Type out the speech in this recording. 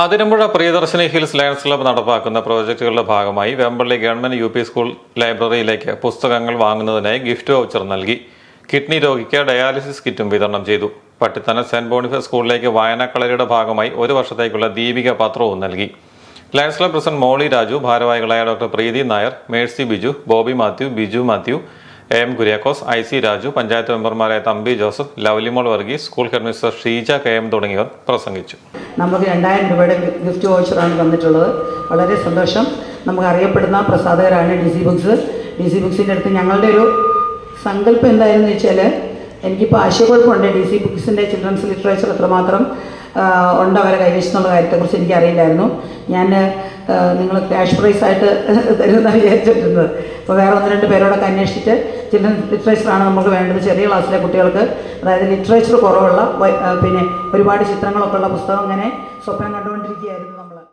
Athirampuzha Priyadarshini hills lions club നടപ്പാക്കുന്ന പ്രോജക്റ്റുകളുടെ ഭാഗമായി Vempally government U P school ലൈബ്രറിയിലേക്ക് പുസ്തകങ്ങൾ വാങ്ങുന്നതിനായി ഗിഫ്റ്റ് വൗച്ചർ നൽകി. കിഡ്നി രോഗിക്ക് ഡയാലിസിസ് കിറ്റും വിതരണം ചെയ്തു. പട്ടിത്തന സെന്റ് ബോണിഫസ് സ്കൂളിലേക്ക് വായനാക്കളരിയുടെ ഭാഗമായി ഒരു വർഷത്തേക്കുള്ള ദീപിക പത്രവും നൽകി. Lions club president Molly Raju ഭാരവാഹികളായ doctor Preethi Nair Mercy Biju Bobby Mathew Biju Mathew A M Kuriakose I C Raju panchayat മെമ്പർമാരായ Thampi Joseph Lovelymol Varghese school headmistress Sheeja K M തുടങ്ങിയവർ പ്രസംഗിച്ചു. നമുക്ക് രണ്ടായിരം രൂപയുടെ ഗിഫ്റ്റ് വോച്ചറാണ് തന്നിട്ടുള്ളത് വളരെ സന്തോഷം. നമുക്ക് അറിയപ്പെടുന്ന പ്രസാധകരാണ് D C books. D C ബുക്സിന്റെ അടുത്ത് ഞങ്ങളുടെ ഒരു സങ്കല്പം എന്തായിരുന്നു വെച്ചാൽ എനിക്കിപ്പോൾ ആശയക്കുഴപ്പമുണ്ട്. ഡി സി ബുക്സിന്റെ ചിൽഡ്രൻസ് ലിറ്ററേച്ചർ എത്രമാത്രം ഉണ്ട് അവരെ കൈവശം എന്നുള്ള കാര്യത്തെക്കുറിച്ച് എനിക്കറിയില്ലായിരുന്നു. ഞാൻ നിങ്ങൾ ക്യാഷ് പ്രൈസ് ആയിട്ട് തരുമെന്നാണ് വിചാരിച്ചിരുന്നത് അപ്പോൾ വേറെ ഒന്ന് രണ്ട് പേരോടൊക്കെ അന്വേഷിച്ചിട്ട് ചിൽഡ്രൻ ലിറ്ററേച്ചറാണ് നമുക്ക് വേണ്ടത്. ചെറിയ ക്ലാസ്സിലെ കുട്ടികൾക്ക് അതായത് ലിറ്ററേച്ചർ കുറവുള്ള പിന്നെ ഒരുപാട് ചിത്രങ്ങളൊക്കെ ഉള്ള പുസ്തകം അങ്ങനെ സ്വപ്നം കണ്ടുകൊണ്ടിരിക്കുകയായിരുന്നു നമ്മൾ